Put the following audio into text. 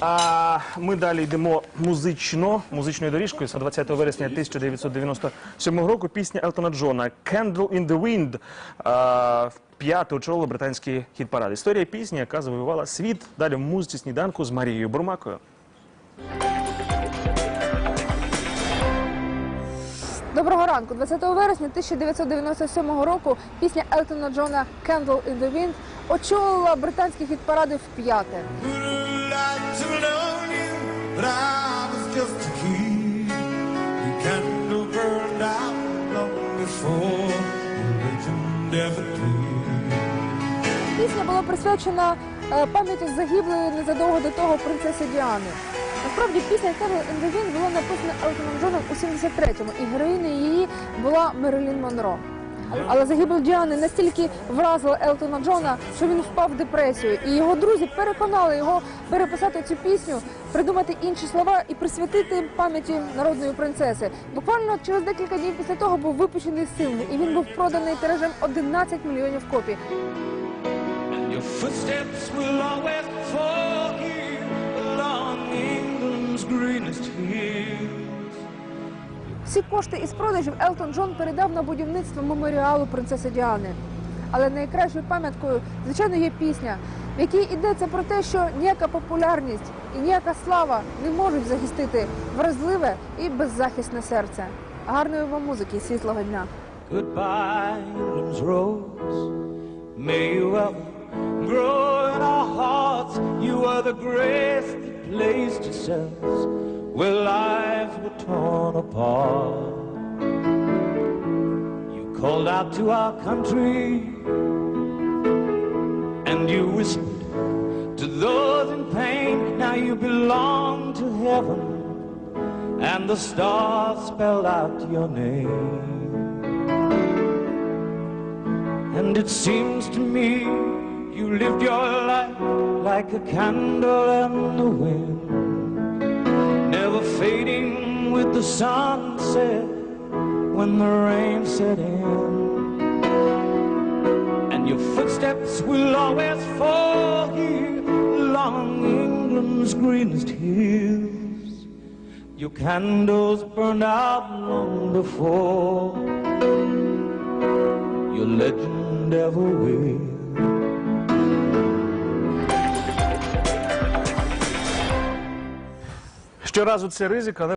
А ми далі йдемо музично, музичною доріжкою. Це 20 вересня 1997 року. Пісня Елтона Джона «Candle in the Wind» а, в п'яте очолило британський хіт-парад. Історія пісні, яка завоювала світ. Далі в музиці сніданку з Марією Бурмакою. Доброго ранку. 20 вересня 1997 року пісня Елтона Джона «Candle in the Wind» очолила британські хіт-паради в п'яте. To know. Пісня була присвячена е, пам'яті загиблої незадовго до того принцеси Діани. Насправді пісня «Candle in the Wind» була написана Елтоном Джоном у 73-му, і героїнею її була Мерилін Монро. Але загибель Діани настільки вразила Елтона Джона, що він впав в депресію, і його друзі переконали його переписати цю пісню, придумати інші слова і присвятити пам'яті народної принцеси. Буквально через декілька днів після того був випущений сингл, і він був проданий тиражем 11 мільйонів копій. Your footsteps will always Всі кошти із продажів Елтон Джон передав на будівництво меморіалу принцеси Діани. Але найкращою пам'яткою, звичайно, є пісня, в якій йдеться про те, що ніяка популярність і ніяка слава не можуть захистити вразливе і беззахисне серце. Гарної вам музики і світлого дня! Goodbye, rose. May you ever grow in our hearts. You are the grace that placed yourselves where lives were torn apart. You called out to our country and you whispered to those in pain. Now you belong to heaven and the stars spelled out your name. And it seems to me you lived your life like a candle in the wind, fading with the sunset when the rain set in. And your footsteps will always fall here along England's greenest hills. Your candles burned out long before your legend ever will. Щоразу це ризик, але